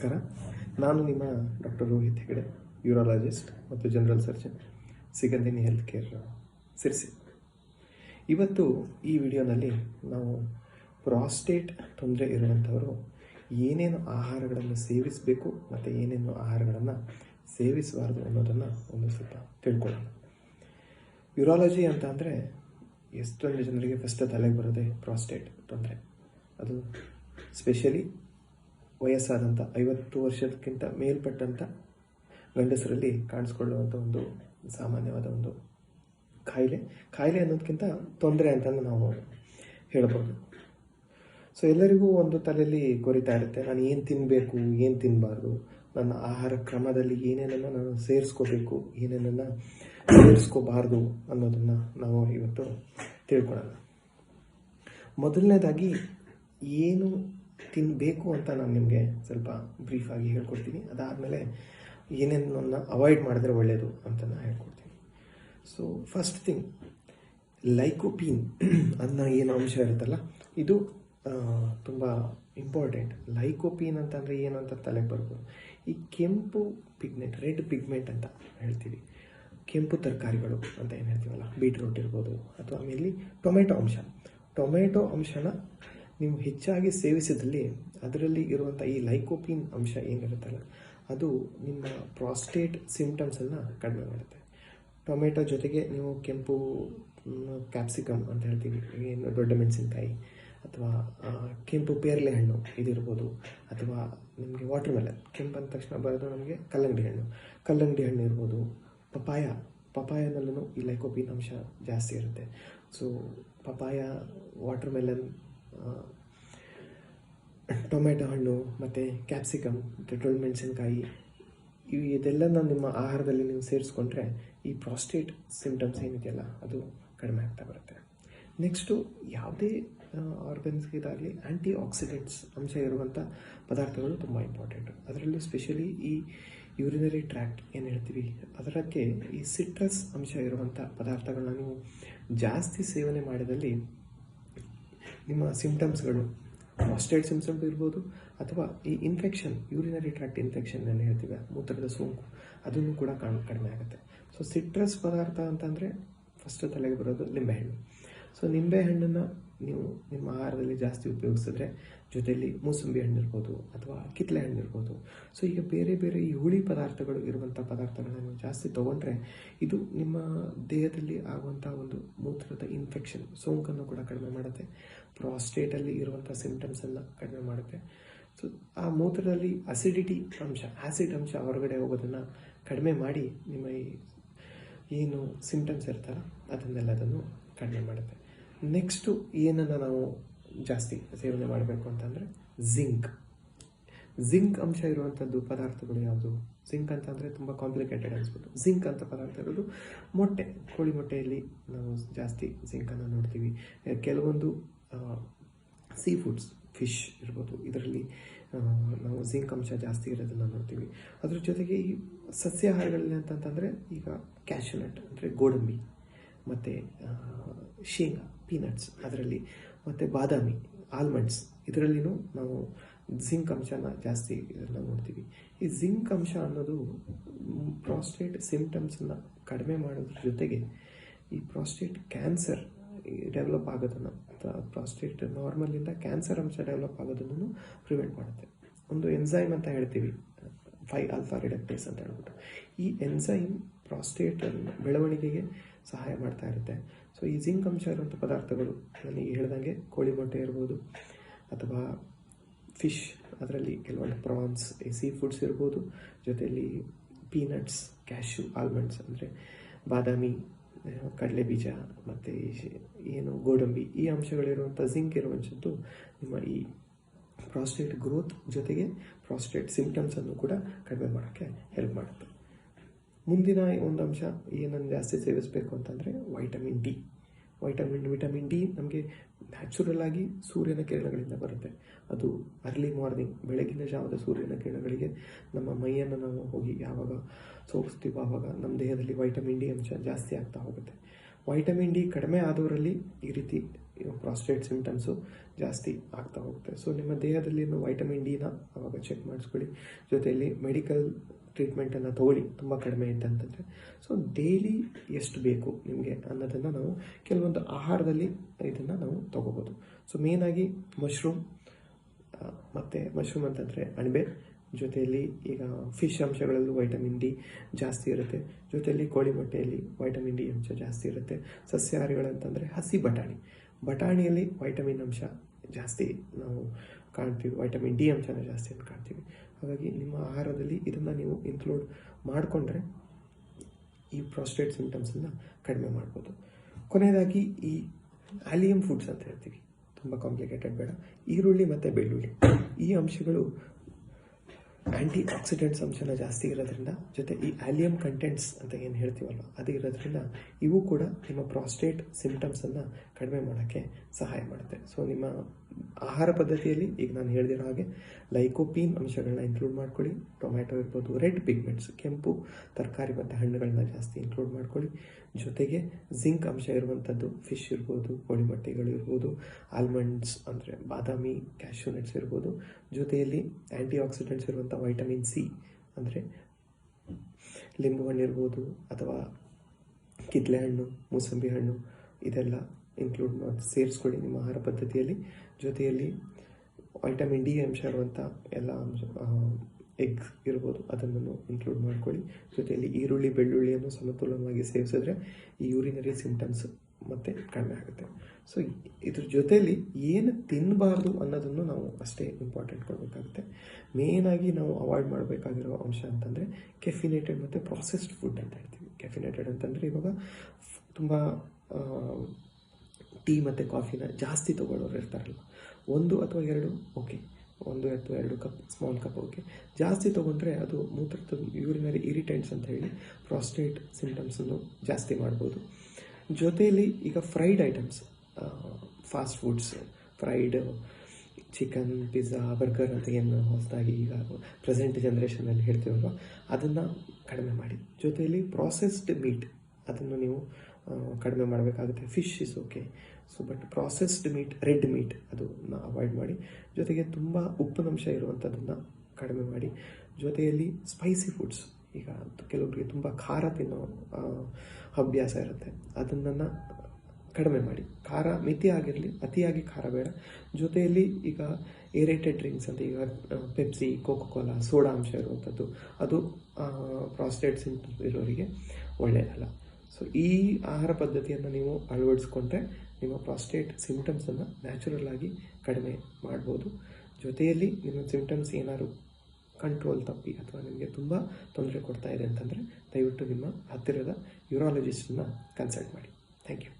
ನಮಸ್ಕಾರ. ನಾನು ನಿಮ್ಮ ಡಾಕ್ಟರ್ ರೋಹಿತ್ ಹೆಗಡೆ, ಯೂರಾಲಜಿಸ್ಟ್ ಮತ್ತು general surgeon, Sigandini health care Sirsi. ಇವತ್ತು ಈ ವಿಡಿಯೋನಲ್ಲಿ ನಾವು ಪ್ರಾಸ್ಟೇಟ್ ತೊಂದರೆ ಇರುವಂಥವರು ಏನೇನು ಆಹಾರಗಳನ್ನು ಸೇವಿಸಬೇಕು ಮತ್ತು ಏನೇನು ಆಹಾರಗಳನ್ನು ಸೇವಿಸಬಾರ್ದು ಅನ್ನೋದನ್ನು ಒಂದು ಸ್ವಲ್ಪ ತಿಳ್ಕೊಳ್ಳೋಣ. ಯೂರಾಲಜಿ ಅಂತ ಅಂದರೆ ಎಷ್ಟೊಂದು ಜನರಿಗೆ ಫಸ್ಟ್ ತಲೆಗೆ ಬರೋದೇ ಪ್ರಾಸ್ಟೇಟ್ ತೊಂದರೆ. ಅದು ಸ್ಪೆಷಲಿ ವಯಸ್ಸಾದಂಥ ಐವತ್ತು ವರ್ಷಕ್ಕಿಂತ ಮೇಲ್ಪಟ್ಟಂಥ ಗಂಡಸರಲ್ಲಿ ಕಾಣಿಸ್ಕೊಳ್ಳುವಂಥ ಒಂದು ಸಾಮಾನ್ಯವಾದ ಒಂದು ಕಾಯಿಲೆ ಕಾಯಿಲೆ ಅನ್ನೋದಕ್ಕಿಂತ ತೊಂದರೆ ಅಂತ ನಾವು ಹೇಳ್ಬೋದು. ಸೊ ಎಲ್ಲರಿಗೂ ಒಂದು ತಲೆಯಲ್ಲಿ ಕೊರಿತಾ ಇರುತ್ತೆ. ನಾನು ಏನು ತಿನ್ನಬೇಕು ಏನು ತಿನ್ನಬಾರ್ದು ನನ್ನ ಆಹಾರ ಕ್ರಮದಲ್ಲಿ ಏನೇನನ್ನು ನಾನು ಸೇರಿಸ್ಕೋಬೇಕು, ಏನೇನನ್ನು ಸೇರಿಸ್ಕೋಬಾರ್ದು ಅನ್ನೋದನ್ನು ನಾವು ಇವತ್ತು ತಿಳ್ಕೊಳ್ಳೋಣ. ಮೊದಲನೇದಾಗಿ, ಏನು ತಿನ್ನಬೇಕು ಅಂತ ನಾನು ನಿಮಗೆ ಸ್ವಲ್ಪ ಬ್ರೀಫಾಗಿ ಹೇಳ್ಕೊಡ್ತೀನಿ. ಅದಾದಮೇಲೆ ಏನೇನನ್ನು ಅವಾಯ್ಡ್ ಮಾಡಿದ್ರೆ ಒಳ್ಳೆಯದು ಅಂತ ನಾನು ಹೇಳ್ಕೊಡ್ತೀನಿ. ಸೊ ಫಸ್ಟ್ ಥಿಂಗ್ ಲೈಕೋಪೀನ್ ಅನ್ನೋ ಏನು ಅಂಶ ಇರುತ್ತಲ್ಲ, ಇದು ತುಂಬ ಇಂಪಾರ್ಟೆಂಟ್ ಲೈಕೋಪೀನ್ ಅಂತಂದರೆ ಏನು ಅಂತ ತಲೆಗೆ ಬರ್ಬೋದು ಈ ಕೆಂಪು ಪಿಗ್ಮೆಂಟ್ ರೆಡ್ ಪಿಗ್ಮೆಂಟ್ ಅಂತ ಹೇಳ್ತೀವಿ. ಕೆಂಪು ತರಕಾರಿಗಳು ಅಂತ ಏನು ಹೇಳ್ತೀವಲ್ಲ ಬೀಟ್ರೂಟ್ ಇರ್ಬೋದು, ಅಥವಾ ಆಮೇಲೆ ಟೊಮೆಟೊ ಅಂಶ. ಟೊಮೆಟೊ ಅಂಶನ ನೀವು ಹೆಚ್ಚಾಗಿ ಸೇವಿಸಿದಲ್ಲಿ ಅದರಲ್ಲಿ ಇರುವಂಥ ಈ ಲೈಕೋಪೀನ್ ಅಂಶ ಏನಿರುತ್ತಲ್ಲ, ಅದು ನಿಮ್ಮ ಪ್ರಾಸ್ಟೇಟ್ ಸಿಂಪ್ಟಮ್ಸನ್ನು ಕಡಿಮೆ ಮಾಡುತ್ತೆ. ಟೊಮೆಟೊ ಜೊತೆಗೆ ನೀವು ಕೆಂಪು ಕ್ಯಾಪ್ಸಿಕಮ್ ಅಂತ ಹೇಳ್ತೀವಿ. ಏನು ದೊಡ್ಡ ಮೆಣಸಿನ್ಕಾಯಿ ಅಥವಾ ಕೆಂಪು ಪೇರಲೆ ಹಣ್ಣು ಇದಿರ್ಬೋದು. ಅಥವಾ ನಿಮಗೆ ವಾಟರ್ ಮೆಲನ್ ಕೆಂಪು ಅಂದ ತಕ್ಷಣ ಬರೋದು ನಮಗೆ ಕಲ್ಲಂಗಡಿ ಹಣ್ಣು. ಕಲ್ಲಂಗಡಿ ಹಣ್ಣು ಇರ್ಬೋದು. ಪಪಾಯ ಪಪಾಯನಲ್ಲೂ ಈ ಲೈಕೋಪಿನ್ ಅಂಶ ಜಾಸ್ತಿ ಇರುತ್ತೆ. So papaya watermelon tomato ಹಣ್ಣು, ಮತ್ತು ಕ್ಯಾಪ್ಸಿಕಮ್ ಮತ್ತು ಮೆಣಸಿನ್ಕಾಯಿ ಇವು ಇದೆಲ್ಲನ ನಿಮ್ಮ ಆಹಾರದಲ್ಲಿ ನೀವು ಸೇರಿಸ್ಕೊಂಡ್ರೆ ಈ ಪ್ರಾಸ್ಟೇಟ್ ಸಿಂಪ್ಟಮ್ಸ್ ಏನಿದೆಯಲ್ಲ, ಅದು ಕಡಿಮೆ ಆಗ್ತಾ ಬರುತ್ತೆ. ನೆಕ್ಸ್ಟು ಯಾವುದೇ ಆರ್ಗನ್ಸ್ಗೆ ಇದಾಗಲಿ ಆ್ಯಂಟಿ ಆಕ್ಸಿಡೆಂಟ್ಸ್ ಅಂಶ ಇರುವಂಥ ಪದಾರ್ಥಗಳು ತುಂಬ ಇಂಪಾರ್ಟೆಂಟು ಅದರಲ್ಲೂ ಸ್ಪೆಷಲಿ ಈ ಯೂರಿನರಿ ಟ್ರ್ಯಾಕ್ಟ್ ಏನು ಹೇಳ್ತೀವಿ ಅದಕ್ಕೆ ಈ ಸಿಟ್ರಸ್ ಅಂಶ ಇರುವಂಥ ಪದಾರ್ಥಗಳನ್ನ ನೀವು ಜಾಸ್ತಿ ಸೇವನೆ ಮಾಡಿದಲ್ಲಿ ನಿಮ್ಮ ಸಿಂಪ್ಟಮ್ಸ್ಗಳು ಪ್ರಾಸ್ಟೇಟ್ ಸಿಂಪ್ಟಮ್ಸ್ ಇರ್ಬೋದು ಅಥವಾ ಈ ಇನ್ಫೆಕ್ಷನ್ ಯೂರಿನರಿ ಟ್ರ್ಯಾಕ್ಟ್ ಇನ್ಫೆಕ್ಷನ್ ಏನು ಹೇಳ್ತೀವಿ ಮೂತ್ರದ ಸೋಂಕು, ಅದನ್ನು ಕೂಡ ಕಾಣ್, ಕಡಿಮೆ ಆಗುತ್ತೆ. ಸೊ ಸಿಟ್ರಸ್ ಪದಾರ್ಥ ಅಂತಂದರೆ ಫಸ್ಟ್ ತಲೆಗೆ ಬರೋದು ನಿಂಬೆಹಣ್ಣು ಸೊ ನಿಂಬೆಹಣ್ಣನ್ನು ನೀವು ನಿಮ್ಮ ಆಹಾರದಲ್ಲಿ ಜಾಸ್ತಿ ಉಪಯೋಗಿಸಿದ್ರೆ ಜೊತೆಯಲ್ಲಿ ಮೂಸಂಬಿ ಹಣ್ಣು ಇರ್ಬೋದು ಅಥವಾ ಕಿತ್ತಳೆ ಹಣ್ಣು ಇರ್ಬೋದು. ಸೊ ಈಗ ಬೇರೆ ಬೇರೆ ಈ ಹುಳಿ ಪದಾರ್ಥಗಳು ಇರುವಂಥ ಪದಾರ್ಥಗಳನ್ನು ನೀವು ಜಾಸ್ತಿ ತೊಗೊಂಡ್ರೆ ಇದು ನಿಮ್ಮ ದೇಹದಲ್ಲಿ ಆಗುವಂಥ ಒಂದು ಮೂತ್ರದ ಇನ್ಫೆಕ್ಷನ್ ಸೋಂಕನ್ನು ಕೂಡ ಕಡಿಮೆ ಮಾಡುತ್ತೆ. ಪ್ರಾಸ್ಟೇಟಲ್ಲಿ ಇರುವಂಥ ಸಿಂಪ್ಟಮ್ಸನ್ನು ಕಡಿಮೆ ಮಾಡುತ್ತೆ. ಸೊ ಆ ಮೂತ್ರದಲ್ಲಿ ಅಸಿಡಿಟಿ ಅಂಶ ಆ್ಯಸಿಡ್ ಅಂಶ ಹೊರಗಡೆ ಹೋಗೋದನ್ನು ಕಡಿಮೆ ಮಾಡಿ ನಿಮ್ಮ ಈ ಏನು ಸಿಂಪ್ಟಮ್ಸ್ ಇರ್ತಾರ ಅದನ್ನೆಲ್ಲದನ್ನು ಕಡಿಮೆ ಮಾಡುತ್ತೆ. ನೆಕ್ಸ್ಟು ಏನನ್ನು ನಾವು ಜಾಸ್ತಿ ಸೇವನೆ ಮಾಡಬೇಕು ಅಂತಂದರೆ ಝಿಂಕ್ ಝಿಂಕ್ ಅಂಶ ಇರುವಂಥದ್ದು ಪದಾರ್ಥಗಳು ಯಾವುದು? ಜಿಂಕ್ ಅಂತಂದರೆ ತುಂಬ ಕಾಂಪ್ಲಿಕೇಟೆಡ್ ಅನಿಸ್ಬೋದು ಝಿಂಕ್ ಅಂತ ಪದಾರ್ಥ ಇರೋದು ಮೊಟ್ಟೆ, ಕೋಳಿ ಮೊಟ್ಟೆಯಲ್ಲಿ ನಾವು ಜಾಸ್ತಿ ಜಿಂಕನ್ನು ನೋಡ್ತೀವಿ. ಕೆಲವೊಂದು ಸೀ ಫುಡ್ಸ್ ಫಿಶ್ ಇರ್ಬೋದು. ಇದರಲ್ಲಿ ನಾವು ಝಿಂಕ್ ಅಂಶ ಜಾಸ್ತಿ ಇರೋದನ್ನು ನೋಡ್ತೀವಿ. ಅದ್ರ ಜೊತೆಗೆ ಈ ಸಸ್ಯಾಹಾರಗಳಲ್ಲಿ ಅಂತಂತಂದರೆ ಈಗ ಕ್ಯಾಶುನಟ್ ಅಂದರೆ ಗೋಡಂಬಿ. ಮತ್ತು ಶೇಂಗಾ ಪೀನಟ್ಸ್ ಅದರಲ್ಲಿ, ಮತ್ತು ಬಾದಾಮಿ ಆಲ್ಮಂಡ್ಸ್ ಇದರಲ್ಲಿನೂ ನಾವು ಜಿಂಕ್ ಅಂಶನ ಜಾಸ್ತಿ ಇದನ್ನು ನೋಡ್ತೀವಿ. ಈ ಜಿಂಕ್ ಅಂಶ ಅನ್ನೋದು ಪ್ರಾಸ್ಟೇಟ್ ಸಿಂಪ್ಟಮ್ಸನ್ನು ಕಡಿಮೆ ಮಾಡೋದ್ರ ಜೊತೆಗೆ ಈ ಪ್ರಾಸ್ಟೇಟ್ ಕ್ಯಾನ್ಸರ್ ಡೆವಲಪ್ ಆಗೋದನ್ನು ಪ್ರಾಸ್ಟೇಟ್ ನಾರ್ಮಲಿಂದ ಕ್ಯಾನ್ಸರ್ ಅಂಶ ಡೆವಲಪ್ ಆಗೋದನ್ನು ಪ್ರಿವೆಂಟ್ ಮಾಡುತ್ತೆ. ಒಂದು ಎನ್ಝೈಮ್ ಅಂತ ಹೇಳ್ತೀವಿ ಫೈ ಆಲ್ಫಾ ರಿಡಕ್ಟೇಸ್ ಅಂತ ಹೇಳ್ಬಿಟ್ಟು. ಈ ಎನ್ಸೈಮ್ ಪ್ರಾಸ್ಟೇಟ್ ಬೆಳವಣಿಗೆಗೆ ಸಹಾಯ ಮಾಡ್ತಾ ಇರುತ್ತೆ. ಸೊ ಈ ಜಿಂಕ್ ಅಂಶ ಇರುವಂಥ ಪದಾರ್ಥಗಳು ನನಗೆ ಹೇಳ್ದಂಗೆ ಕೋಳಿ ಮೊಟ್ಟೆ ಇರ್ಬೋದು, ಅಥವಾ ಫಿಶ್ ಅದರಲ್ಲಿ ಕೆಲವೊಂದು ಪ್ರಾನ್ಸ್ ಸೀ ಫುಡ್ಸ್ ಇರ್ಬೋದು, ಜೊತೆಯಲ್ಲಿ ಪೀನಟ್ಸ್ ಕ್ಯಾಶ್ಯೂ ಆಲ್ಮಂಡ್ಸ್ ಅಂದರೆ ಬಾದಾಮಿ ಕಡಲೆ ಬೀಜ ಮತ್ತು ಏನು ಗೋಡಂಬಿ, ಈ ಅಂಶಗಳಿರುವಂಥ ಜಿಂಕ್ ಇರುವಂಥದ್ದು ನಿಮ್ಮ ಈ ಪ್ರಾಸ್ಟೇಟ್ ಗ್ರೋತ್ ಜೊತೆಗೆ ಪ್ರಾಸ್ಟೇಟ್ ಸಿಂಪ್ಟಮ್ಸನ್ನು ಕೂಡ ಕಡಿಮೆ ಮಾಡೋಕ್ಕೆ ಹೆಲ್ಪ್ ಮಾಡುತ್ತೆ. ಮುಂದಿನ ಒಂದು ಅಂಶ ಏನನ್ನು ಜಾಸ್ತಿ ಸೇವಿಸಬೇಕು ಅಂತಂದರೆ vitamin D vitamin vitamin D ನಮಗೆ ನ್ಯಾಚುರಲ್ ಆಗಿ ಸೂರ್ಯನ ಕಿರಣಗಳಿಂದ ಬರುತ್ತೆ. ಅದು ಅರ್ಲಿ ಮಾರ್ನಿಂಗ್ ಬೆಳಗಿನ ಜಾವದ ಸೂರ್ಯನ ಕಿರಣಗಳಿಗೆ ನಮ್ಮ ಮೈಯನ್ನು ನಾವು ಹೋಗಿ ಯಾವಾಗ ಸೋಪಿಸ್ತೀವೋ ಆವಾಗ ನಮ್ಮ ದೇಹದಲ್ಲಿ ವೈಟಮಿನ್ ಡಿ ಅಂಶ ಜಾಸ್ತಿ ಆಗ್ತಾ ಹೋಗುತ್ತೆ. ವೈಟಮಿನ್ ಡಿ ಕಡಿಮೆ ಆದವರಲ್ಲಿ ಈ ರೀತಿ ಪ್ರಾಸ್ಟೇಟ್ ಸಿಂಪ್ಟಮ್ಸು ಜಾಸ್ತಿ ಆಗ್ತಾ ಹೋಗುತ್ತೆ. ಸೊ ನಿಮ್ಮ ದೇಹದಲ್ಲಿ ವೈಟಮಿನ್ ಡಿನ ಆವಾಗ ಚೆಕ್ ಮಾಡಿಸ್ಕೊಳ್ಳಿ. ಜೊತೆಯಲ್ಲಿ ಮೆಡಿಕಲ್ ಟ್ರೀಟ್ಮೆಂಟನ್ನು ತಗೊಳ್ಳಿ, ತುಂಬ ಕಡಿಮೆ ಇದೆ ಅಂತಂದರೆ. ಸೊ ಡೈಲಿ ಎಷ್ಟು ಬೇಕು ನಿಮಗೆ ಅನ್ನೋದನ್ನು ನಾವು ಕೆಲವೊಂದು ಆಹಾರದಲ್ಲಿ ಇದನ್ನು ನಾವು ತಗೋಬೋದು. ಸೊ ಮೇನಾಗಿ ಮಶ್ರೂಮ್ ಮತ್ತು ಮಶ್ರೂಮ್ ಅಂತಂದರೆ ಅಣಬೆ. ಜೊತೆಯಲ್ಲಿ ಈಗ ಫಿಶ್ ಅಂಶಗಳಲ್ಲೂ ವೈಟಮಿನ್ ಡಿ ಜಾಸ್ತಿ ಇರುತ್ತೆ. ಜೊತೆಯಲ್ಲಿ ಕೋಳಿ ಮೊಟ್ಟೆಯಲ್ಲಿ ವೈಟಮಿನ್ ಡಿ ಅಂಶ ಜಾಸ್ತಿ ಇರುತ್ತೆ. ಸಸ್ಯಾಹಾರಿಗಳಂತಂದರೆ ಹಸಿ ಬಟಾಣಿ. ಬಟಾಣಿಯಲ್ಲಿ ವೈಟಮಿನ್ ಅಂಶ ಜಾಸ್ತಿ ನಾವು ಕಾಣ್ತೀವಿ. ವೈಟಮಿನ್ ಡಿ ಅಂಶನ ಜಾಸ್ತಿ ಕಾಣ್ತೀವಿ. ಹಾಗಾಗಿ ನಿಮ್ಮ ಆಹಾರದಲ್ಲಿ ಇದನ್ನು ನೀವು ಇನ್ಕ್ಲೂಡ್ ಮಾಡಿಕೊಂಡ್ರೆ ಈ ಪ್ರಾಸ್ಟೇಟ್ ಸಿಂಪ್ಟಮ್ಸನ್ನು ಕಡಿಮೆ ಮಾಡ್ಬೋದು. ಕೊನೆಯದಾಗಿ ಈ ಆಲಿಯಂ ಫುಡ್ಸ್ ಅಂತ ಹೇಳ್ತೀವಿ. ತುಂಬ ಕಾಂಪ್ಲಿಕೇಟೆಡ್ ಬೇಡ. ಈರುಳ್ಳಿ ಮತ್ತು ಬೆಳ್ಳುಳ್ಳಿ. ಈ ಅಂಶಗಳು ಆ್ಯಂಟಿ ಆಕ್ಸಿಡೆಂಟ್ಸ್ ಅಂಶನ ಜಾಸ್ತಿ ಇರೋದ್ರಿಂದ ಜೊತೆ ಈ ಆಲಿಯಂ ಕಂಟೆಂಟ್ಸ್ ಅಂತ ಏನು ಹೇಳ್ತೀವಲ್ಲ ಅದು ಇರೋದ್ರಿಂದ ಇವು ಕೂಡ ನಿಮ್ಮ ಪ್ರಾಸ್ಟೇಟ್ ಸಿಂಪ್ಟಮ್ಸನ್ನು ಕಡಿಮೆ ಮಾಡೋಕ್ಕೆ ಸಹಾಯ ಮಾಡುತ್ತೆ. ಸೊ ನಿಮ್ಮ ಆಹಾರ ಪದ್ಧತಿಯಲ್ಲಿ ಈಗ ನಾನು ಹೇಳಿದಿರೋ ಹಾಗೆ ಲೈಕೋಪೀನ್ ಅಂಶಗಳನ್ನ ಇನ್ಕ್ಲೂಡ್ ಮಾಡ್ಕೊಳ್ಳಿ ಟೊಮ್ಯಾಟೊ ಇರ್ಬೋದು ರೆಡ್ ಪಿಗ್ಮೆಂಟ್ಸ್ ಕೆಂಪು ತರಕಾರಿ ಮತ್ತು ಹಣ್ಣುಗಳನ್ನ ಜಾಸ್ತಿ ಇನ್ಕ್ಲೂಡ್ ಮಾಡ್ಕೊಳ್ಳಿ. ಜೊತೆಗೆ ಜಿಂಕ್ ಅಂಶ ಇರುವಂಥದ್ದು ಫಿಶ್ ಇರ್ಬೋದು, ಕೋಳಿ ಮೊಟ್ಟೆಗಳು ಇರ್ಬೋದು ಆಲ್ಮಂಡ್ಸ್ ಅಂದರೆ ಬಾದಾಮಿ ಕ್ಯಾಶ್ಯೂನಟ್ಸ್ ಇರ್ಬೋದು. ಜೊತೆಯಲ್ಲಿ ಆ್ಯಂಟಿ ಆಕ್ಸಿಡೆಂಟ್ಸ್ ಇರುವಂಥ ವೈಟಮಿನ್ ಸಿ ಅಂದರೆ ಲಿಂಬು ಹಣ್ಣು ಇರ್ಬೋದು ಅಥವಾ ಕಿತ್ಲೆ ಹಣ್ಣು, ಮೂಸಂಬಿ ಹಣ್ಣು ಇದೆಲ್ಲ ಇನ್ಕ್ಲೂಡ್ ಮಾಡಿ, ಸೇರಿಸ್ಕೊಳ್ಳಿ ನಿಮ್ಮ ಆಹಾರ ಪದ್ಧತಿಯಲ್ಲಿ. ಜೊತೆಯಲ್ಲಿ ವೈಟಮಿನ್ ಡಿ ಅಂಶ ಇರುವಂಥ ಎಲ್ಲ ಅಂಶ ಎಗ್ ಇರ್ಬೋದು ಅದನ್ನು ಇನ್ಕ್ಲೂಡ್ ಮಾಡ್ಕೊಳ್ಳಿ. ಜೊತೆಯಲ್ಲಿ ಈರುಳ್ಳಿ, ಬೆಳ್ಳುಳ್ಳಿಯನ್ನು ಸಮತೋಲನವಾಗಿ ಸೇವಿಸಿದ್ರೆ ಈ ಯೂರಿನರಿ ಸಿಮ್ಟಮ್ಸ್ ಮತ್ತೆ ಕಡಿಮೆ ಆಗುತ್ತೆ. ಸೊ ಇದ್ರ ಜೊತೆಯಲ್ಲಿ ಏನು ತಿನ್ನಬಾರ್ದು ಅನ್ನೋದನ್ನು ನಾವು ಅಷ್ಟೇ ಇಂಪಾರ್ಟೆಂಟ್ ಕೊಡಬೇಕಾಗುತ್ತೆ. ಮೇಯ್ನಾಗಿ ನಾವು ಅವಾಯ್ಡ್ ಮಾಡಬೇಕಾಗಿರೋ ಅಂಶ ಅಂತಂದರೆ ಕೆಫಿನೇಟೆಡ್ ಮತ್ತು ಪ್ರಾಸೆಸ್ಡ್ ಫುಡ್ ಅಂತ ಹೇಳ್ತೀವಿ. ಕೆಫಿನೇಟೆಡ್ ಅಂತಂದರೆ ಇವಾಗ ತುಂಬ ಟೀ ಮತ್ತು ಕಾಫಿನ ಜಾಸ್ತಿ ತೊಗೊಳ್ಳೋರು ಇರ್ತಾರಲ್ಲ. ಒಂದು ಅಥವಾ ಎರಡು? ಓಕೆ ಒಂದು ಅಥವಾ ಎರಡು ಕಪ್ ಸ್ಮಾಲ್ ಕಪ್ ಓಕೆ ಜಾಸ್ತಿ ತೊಗೊಂಡ್ರೆ ಅದು ಮೂತ್ರದ ಯೂರಿನರಿ ಇರಿಟೆಂಟ್ಸ್ ಅಂತ ಹೇಳಿ ಪ್ರಾಸ್ಟೇಟ್ ಸಿಂಪ್ಟಮ್ಸನ್ನು ಜಾಸ್ತಿ ಮಾಡ್ಬೋದು. ಜೊತೆಯಲ್ಲಿ ಈಗ fried items fast foods fried chicken pizza burger ಅಂತ ಏನು ಹೊಸದಾಗಿ ಈಗ ಪ್ರೆಸೆಂಟ್ ಜನ್ರೇಷನಲ್ಲಿ ಹೇಳ್ತೀವಲ್ವ ಅದನ್ನು ಕಡಿಮೆ ಮಾಡಿ. ಜೊತೆಯಲ್ಲಿ ಪ್ರಾಸೆಸ್ಡ್ ಮೀಟ್ ಅದನ್ನು ನೀವು ಕಡಿಮೆ ಮಾಡಬೇಕಾಗುತ್ತೆ. Fish is okay so but processed meat red meat ಅದನ್ನು ಅವಾಯ್ಡ್ ಮಾಡಿ. ಜೊತೆಗೆ ತುಂಬ ಉಪ್ಪಿನಂಶ ಇರುವಂಥದ್ದನ್ನು ಕಡಿಮೆ ಮಾಡಿ. ಜೊತೆಯಲ್ಲಿ ಸ್ಪೈಸಿ ಫುಡ್ಸ್ ಈಗ ಕೆಲವರಿಗೆ ತುಂಬ ಖಾರ ತಿನ್ನೋ ಅಭ್ಯಾಸ ಇರುತ್ತೆ. ಅದನ್ನು ಕಡಿಮೆ ಮಾಡಿ. ಖಾರ ಮಿತಿ ಆಗಿರಲಿ, ಅತಿಯಾಗಿ ಖಾರ ಬೇಡ. ಜೊತೆಯಲ್ಲಿ ಈಗ ಏರೇಟೆಡ್ ಡ್ರಿಂಕ್ಸ್ ಅಂತ ಈಗ ಪೆಪ್ಸಿ ಕೋಕೋ ಕೋಲಾ ಸೋಡಾ ಅಂಶ ಇರುವಂಥದ್ದು, ಅದು ಪ್ರಾಸ್ಟೇಟ್ ಸಿಂಪ್ಟಮ್ಸ್ ಇರೋರಿಗೆ ಒಳ್ಳೆಯದಲ್ಲ. ಸೊ ಈ ಆಹಾರ ಪದ್ಧತಿಯನ್ನು ನೀವು ಅಳವಡಿಸ್ಕೊಂಡ್ರೆ ನಿಮ್ಮ ಪ್ರಾಸ್ಟೇಟ್ ಸಿಂಪ್ಟಮ್ಸನ್ನು ನ್ಯಾಚುರಲ್ ಆಗಿ ಕಡಿಮೆ ಮಾಡ್ಬೋದು. ಜೊತೆಯಲ್ಲಿ ನಿಮ್ಮ ಸಿಂಪ್ಟಮ್ಸ್ ಏನಾದ್ರು ಕಂಟ್ರೋಲ್ ತಪ್ಪಿ ಅಥವಾ ನಿಮಗೆ ತುಂಬ ತೊಂದರೆ ಕೊಡ್ತಾ ಇದೆ ಅಂತಂದರೆ ದಯವಿಟ್ಟು ನಿಮ್ಮ ಹತ್ತಿರದ ಯೂರಾಲಜಿಸ್ಟನ್ನ ಕನ್ಸಲ್ಟ್ ಮಾಡಿ. Thank you